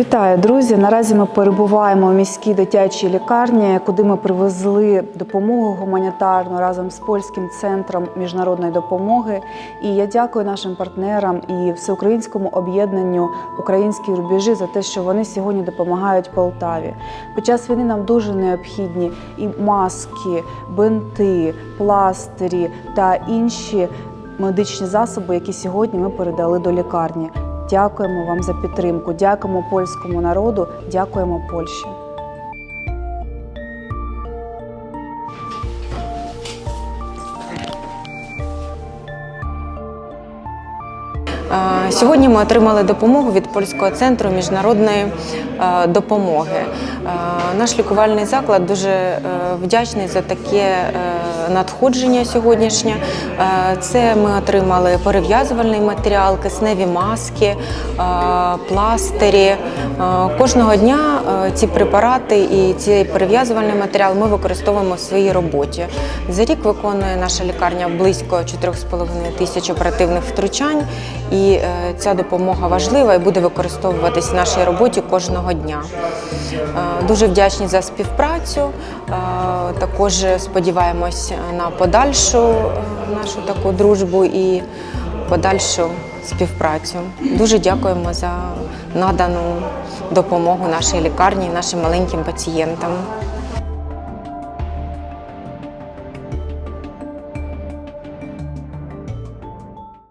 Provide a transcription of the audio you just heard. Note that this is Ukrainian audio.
Вітаю, друзі! Наразі ми перебуваємо в міській дитячій лікарні, куди ми привезли допомогу гуманітарну разом з польським центром міжнародної допомоги. І я дякую нашим партнерам і всеукраїнському об'єднанню Українські рубежі за те, що вони сьогодні допомагають Полтаві. Під час війни нам дуже необхідні і маски, бинти, пластирі та інші медичні засоби, які сьогодні ми передали до лікарні. Дякуємо вам за підтримку. Дякуємо польському народу. Дякуємо Польщі. Сьогодні ми отримали допомогу від польського центру міжнародної е, допомоги. Е, Наш лікувальний заклад дуже е, вдячний за таке надходження сьогоднішнє. Це ми отримали перев'язувальний матеріал, кисневі маски, пластирі. Кожного дня ці препарати і цей перев'язувальний матеріал ми використовуємо в своїй роботі. За рік виконує наша лікарня близько 4,5 тисяч оперативних втручань, і е, ця допомога важлива і буде використовуватись в нашій роботі кожного дня. Е, Дуже вдячні за співпрацю. Е, Також сподіваємось на подальшу нашу таку дружбу і подальшу співпрацю. Дуже дякуємо за надану допомогу нашій лікарні, нашим маленьким пацієнтам.